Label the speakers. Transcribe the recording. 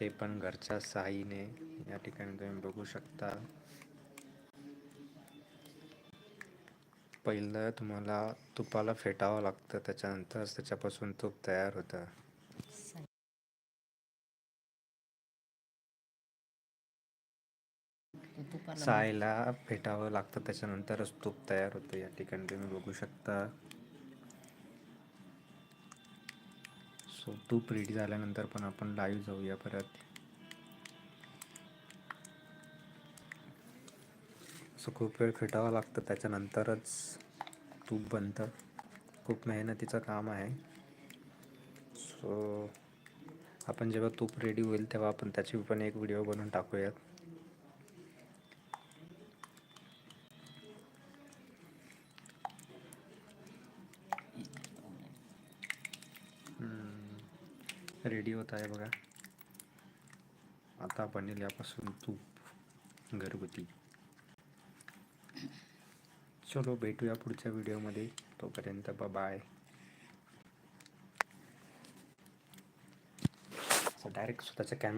Speaker 1: ते पण घरच्या साईने या ठिकाणी तुम्ही बघू शकता. पहिलं तुम्हाला तुपाला फेटावं लागतं त्याच्यानंतर त्याच्यापासून तूप तयार होतं. सायला फेटावं लागतं त्याच्यानंतरच तूप तयार होतं. या ठिकाणी तुम्ही बघू शकता. सो तूप रेडी झाल्यानंतर पण आपण लाईव्ह जाऊया परत. सो खूप वेळ खेटावा लागतं त्याच्यानंतरच तूप बनतं खूप मेहनतीचं काम आहे. सो आपण जेव्हा तूप रेडी होईल तेव्हा आपण त्याची पण एक व्हिडिओ बनवून टाकूयात. रेडी होत आहे बघा. आता बनेल यापासून तूप घरगुती. चलो भेटूया पुढच्या व्हिडिओमध्ये. तोपर्यंत बाय डायरेक्ट स्वतःच्या कॅमेरा